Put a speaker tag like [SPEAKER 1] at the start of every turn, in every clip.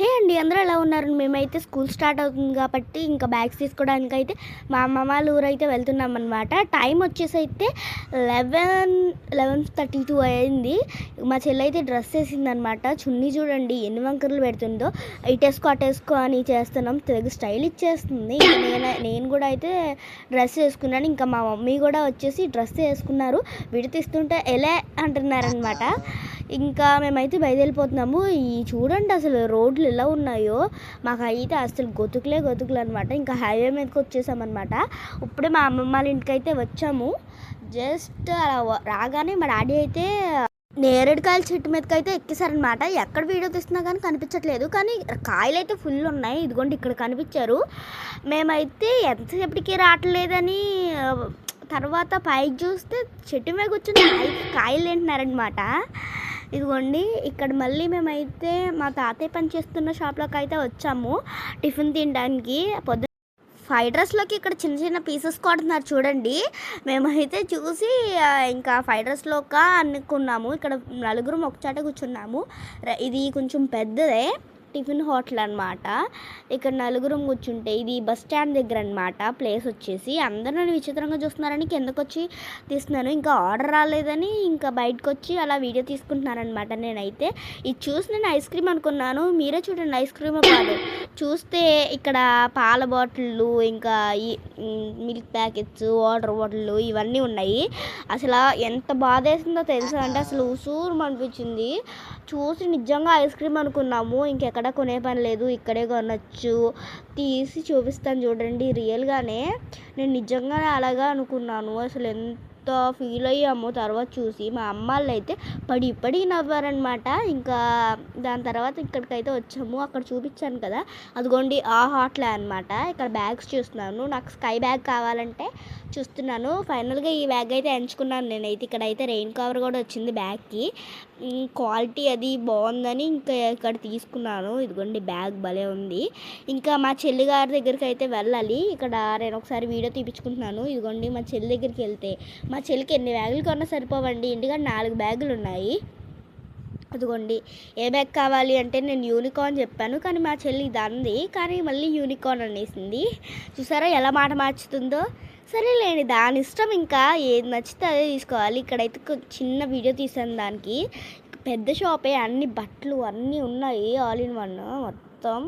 [SPEAKER 1] హే అండి అందరూ ఎలా ఉన్నారు? మేమైతే స్కూల్ స్టార్ట్ అవుతుంది కాబట్టి ఇంకా బ్యాగ్స్ తీసుకోవడానికి అయితే మా అమ్మ వాళ్ళ ఊరైతే వెళ్తున్నాం అనమాట టైం వచ్చేసి అయితే లెవెన్ లెవెన్ థర్టీ టూ అయింది. మా చెల్లి అయితే డ్రెస్ వేసింది అనమాట చున్నీ చూడండి ఎన్ని వంకరలు పెడుతుందో. ఇటేసుకో అటేసుకో అని చేస్తున్నాం. తెగ స్టైల్ ఇచ్చేస్తుంది. నేను నేను కూడా అయితే డ్రెస్ వేసుకున్నాను. ఇంకా మా మమ్మీ కూడా వచ్చేసి డ్రెస్ వేసుకున్నారు. విడతీస్తుంటే ఎలా అంటున్నారనమాట ఇంకా మేమైతే బయలుదేరిపోతున్నాము. ఈ చూడండి అసలు రోడ్లు ఎలా ఉన్నాయో. మాకు అయితే అసలు గొతుకులే గొతుకులు అనమాట ఇంకా హైవే మీదకి వచ్చేసామన్నమాట. ఇప్పుడే మా అమ్మమ్మ వాళ్ళ ఇంటికి అయితే వచ్చాము. జస్ట్ అలా రాగానే మా డాడీ అయితే నేరేడుకాయల చెట్టు మీదకి అయితే ఎక్కేసారనమాట ఎక్కడ వీడియో తీస్తున్నా కానీ కనిపించట్లేదు. కానీ కాయలు అయితే ఫుల్ ఉన్నాయి. ఇదిగోండి ఇక్కడ కనిపించారు. మేమైతే ఎంతసేపటికి రావట్లేదని తర్వాత పైకి చూస్తే చెట్టు మీద కూర్చొని కాయలు తింటున్నారనమాట ఇదిగోండి ఇక్కడ మళ్ళీ మేమైతే మా తాతయ్య పని చేస్తున్న షాప్లోకి అయితే వచ్చాము. టిఫిన్ తినడానికి పొద్దు ఫ్రైడ్ రైస్లోకి ఇక్కడ చిన్న చిన్న పీసెస్ కొడుతున్నారు చూడండి. మేమైతే చూసి ఇంకా ఫ్రైడ్ రైస్లోక అనుకున్నాము. ఇక్కడ నలుగురు ఒకచాట కూర్చున్నాము. ఇది కొంచెం పెద్దదే. టిఫిన్ హోటల్ అనమాట ఇక్కడ నలుగురం కూర్చుంటే ఇది బస్ స్టాండ్ దగ్గర అనమాట ప్లేస్ వచ్చేసి అందరూ నన్ను విచిత్రంగా చూస్తున్నారని కిందకు వచ్చి తీస్తున్నాను. ఇంకా ఆర్డర్ రాలేదని ఇంకా బయటకు వచ్చి అలా వీడియో తీసుకుంటున్నాను నేనైతే. ఇది చూసి నేను ఐస్ క్రీమ్ అనుకున్నాను. మీరే చూడండి ఐస్ క్రీమ్ కాదు చూస్తే ఇక్కడ పాల బాటిళ్ళు ఇంకా ఈ మిల్క్ ప్యాకెట్స్ వాటర్ బాటిళ్ళు ఇవన్నీ ఉన్నాయి. అసలు ఎంత బాధ వేసిందో తెలుసా అంటే అసలు ఉసూరు అనిపించింది చూసి నిజంగా ఐస్ క్రీమ్ అనుకున్నాము. ఇంకెక్కడ కొనే పని లేదు ఇక్కడే కొనొచ్చు. తీసి చూపిస్తాను చూడండి రియల్గానే నేను నిజంగానే అలాగా అనుకున్నాను. అసలు ఎంత ఫీల్ అయ్యామో తర్వాత చూసి మా అమ్మ వాళ్ళు అయితే పడి పడి నవ్వారనమాట ఇంకా దాని తర్వాత ఇక్కడికైతే వచ్చాము. అక్కడ చూపించాను కదా. అదిగోండి ఆ హాట్లే అనమాట ఇక్కడ బ్యాగ్స్ చూస్తున్నాను. నాకు స్కై బ్యాగ్ కావాలంటే చూస్తున్నాను. ఫైనల్గా ఈ బ్యాగ్ అయితే ఎంచుకున్నాను నేనైతే. ఇక్కడైతే రెయిన్ కవర్ కూడా వచ్చింది బ్యాగ్కి క్వాలిటీ అది బాగుందని ఇంకా ఇక్కడ తీసుకున్నాను. ఇదిగోండి బ్యాగ్ భలే ఉంది. ఇంకా మా చెల్లి గారి దగ్గరికి అయితే వెళ్ళాలి. ఇక్కడ నేను ఒకసారి వీడియో తీపించుకుంటున్నాను ఇదిగోండి మా చెల్లి దగ్గరికి వెళ్తే మా చెల్లికి ఎన్ని బ్యాగులు కొన్నా సరిపోవండి. ఇంటికాడ నాలుగు బ్యాగులు ఉన్నాయి. అదిగోండి ఏ బ్యాగ్ కావాలి అంటే నేను యూనికార్న్ చెప్పాను కానీ మా చెల్లి ఇది అంది కానీ మళ్ళీ యూనికార్న్ అనేసింది. చూసారా ఎలా మాట మార్చుతుందో? సరేలేండి దాని ఇష్టం ఇంకా. ఏది నచ్చితే అదే తీసుకోవాలి. ఇక్కడైతే చిన్న వీడియో తీసాను దానికి. పెద్ద షాపే అన్ని బట్టలు అన్నీ ఉన్నాయి ఆల్ ఇన్ వన్ మొత్తం.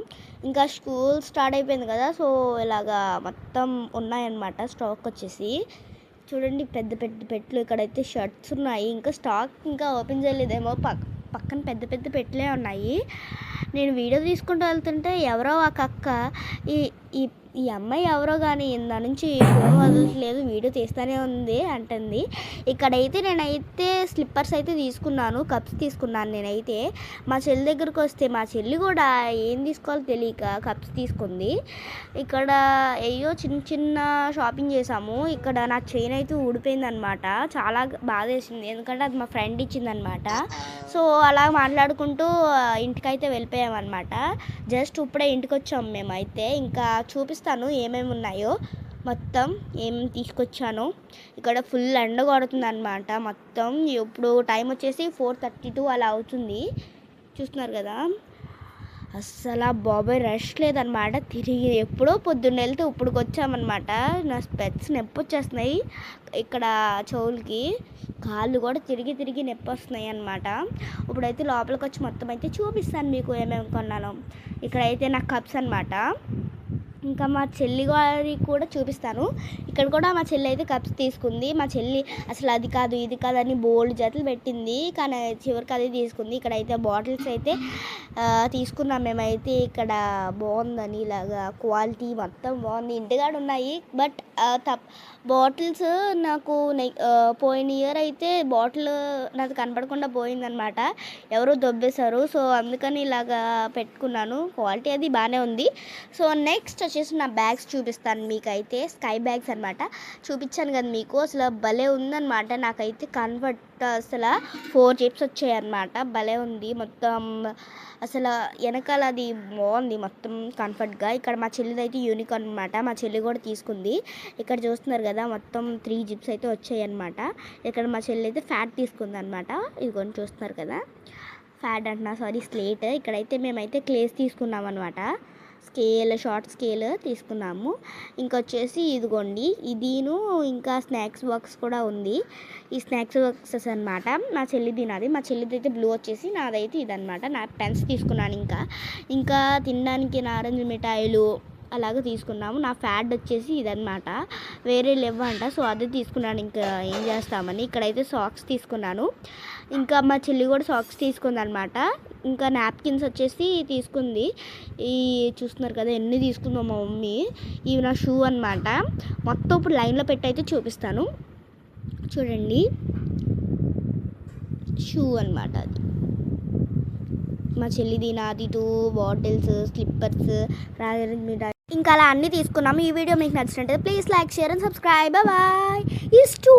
[SPEAKER 1] ఇంకా స్కూల్ స్టార్ట్ అయిపోయింది కదా సో ఇలాగా మొత్తం ఉన్నాయన్నమాట స్టాక్ వచ్చేసి. చూడండి పెద్ద పెద్ద పెట్లు ఇక్కడైతే షర్ట్స్ ఉన్నాయి. ఇంకా స్టాక్ ఇంకా ఓపెన్ చేయలేదేమో. పక్ పక్కన పెద్ద పెద్ద పెట్లే ఉన్నాయి. నేను వీడియో తీసుకుంటూ వెళ్తుంటే ఎవరో ఒక అక్క ఈ ఈ ఈ అమ్మాయి ఎవరో కానీ ఇందా నుంచి ఫోన్ వదలట్లేదు వీడియో తీస్తూనే ఉంది అంటుంది. ఇక్కడైతే నేనైతే స్లిప్పర్స్ అయితే తీసుకున్నాను కప్స్ తీసుకున్నాను నేనైతే. మా చెల్లి దగ్గరకు వస్తే మా చెల్లి కూడా ఏం తీసుకోవాలో తెలియక కప్స్ తీసుకుంది. ఇక్కడ అయ్యో చిన్న చిన్న షాపింగ్ చేసాము ఇక్కడ నా చైన్ అయితే ఊడిపోయింది అనమాట చాలా బాధ వేసింది. ఎందుకంటే అది మా ఫ్రెండ్ ఇచ్చిందనమాట. సో అలా మాట్లాడుకుంటూ ఇంటికైతే వెళ్ళిపోయామన్నమాట జస్ట్ ఇప్పుడే ఇంటికి వచ్చాము మేమైతే. ఇంకా చూపిస్తాను ఏమేమి ఉన్నాయో. మొత్తం ఏం తీసుకొచ్చాను. ఇక్కడ ఫుల్ ఎండ కొడుతుంది అనమాట మొత్తం ఇప్పుడు టైం వచ్చేసి ఫోర్ థర్టీ టూ అలా అవుతుంది. చూస్తున్నారు కదా. అస్సలు బాబాయ్ రష్ లేదనమాట తిరిగి ఎప్పుడో పొద్దున్న వెళ్తే ఇప్పుడు వచ్చామన్నమాట. నా స్పెట్స్ నొప్పి వచ్చేస్తున్నాయి ఇక్కడ చెవులకి. కాళ్ళు కూడా తిరిగి తిరిగి నొప్పి వస్తున్నాయి అనమాట ఇప్పుడైతే లోపలికి వచ్చి మొత్తం అయితే చూపిస్తాను మీకు ఏమేమి కొన్నాను. ఇక్కడైతే నా కప్స్ అనమాట ఇంకా మా చెల్లి గారి కూడా చూపిస్తాను. ఇక్కడ కూడా మా చెల్లి అయితే కప్స్ తీసుకుంది. మా చెల్లి అసలు అది కాదు ఇది కాదు అని బోల్డ్ జతలు పెట్టింది. కానీ చివరికి అది తీసుకుంది. ఇక్కడ అయితే బాటిల్స్ అయితే తీసుకున్నాం మేమైతే. ఇక్కడ బాగుందని ఇలాగా క్వాలిటీ మొత్తం బాగుంది. ఇంటికాడ ఉన్నాయి. బట్ తప్ బాటిల్స్ నాకు పోయిన ఇయర్ అయితే బాటిల్ నాకు కనపడకుండా పోయిందనమాట. ఎవరో దొబ్బేశారు. సో అందుకని ఇలాగా పెట్టుకున్నాను. క్వాలిటీ అది బాగానే ఉంది. సో నెక్స్ట్ వచ్చేసి నా బ్యాగ్స్ చూపిస్తాను మీకైతే స్కై బ్యాగ్స్ అనమాట చూపించాను కదా మీకు అసలు భలే ఉందనమాట నాకైతే కన్వర్ట్ అసలు ఫోర్ చిప్స్ వచ్చాయన్నమాట. భలే ఉంది. మొత్తం అసలు వెనకాల అది బాగుంది మొత్తం కంఫర్ట్గా ఇక్కడ మా చెల్లిది అయితే యూనిక్ అనమాట మా చెల్లి కూడా తీసుకుంది. ఇక్కడ చూస్తున్నారు కదా మొత్తం త్రీ జిప్స్ అయితే వచ్చాయి అనమాట ఇక్కడ మా చెల్లి అయితే ఫ్యాట్ తీసుకుంది అనమాట ఇదిగోని చూస్తున్నారు కదా. ఫ్యాడ్ అంటున్నా సారీ స్లేట్ ఇక్కడైతే మేమైతే క్లేస్ తీసుకున్నాం అనమాట స్కేల్ షార్ట్ స్కేల్ తీసుకున్నాము. ఇంకొచ్చేసి ఇదిగోండి ఇదిను ఇంకా స్నాక్స్ బాక్స్ కూడా ఉంది. ఈ స్నాక్స్ బాక్సెస్ అనమాట మా చెల్లి నాది. మా చెల్లిది అయితే బ్లూ వచ్చేసి నాదైతే ఇదనమాట నా పెన్స్ తీసుకున్నాను ఇంకా. ఇంకా తినడానికి నారంజ్ మిఠాయిలు అలాగే తీసుకున్నాము. నా ఫ్యాడ్ వచ్చేసి ఇదనమాట వేరే లేవంట. సో అదే తీసుకున్నాను. ఇంకా ఏం చేస్తామని ఇక్కడైతే సాక్స్ తీసుకున్నాను. ఇంకా మా చెల్లి కూడా సాక్స్ తీసుకుంది అనమాట ఇంకా నాప్కిన్స్ వచ్చేసి తీసుకుంది. ఈ చూస్తున్నారు కదా ఎన్ని తీసుకుందో మా మమ్మీ. ఇవి నా షూ అనమాట మొత్తం ఇప్పుడు లైన్లో పెట్టి అయితే చూపిస్తాను. చూడండి. షూ అనమాట అది. మా చెల్లిది నాది టూ బాటిల్స్ స్లిప్పర్స్ రాజరి ఇంకా అలా అన్నీ తీసుకున్నాము. ఈ వీడియో మీకు నచ్చినట్టు please like share and subscribe bye is to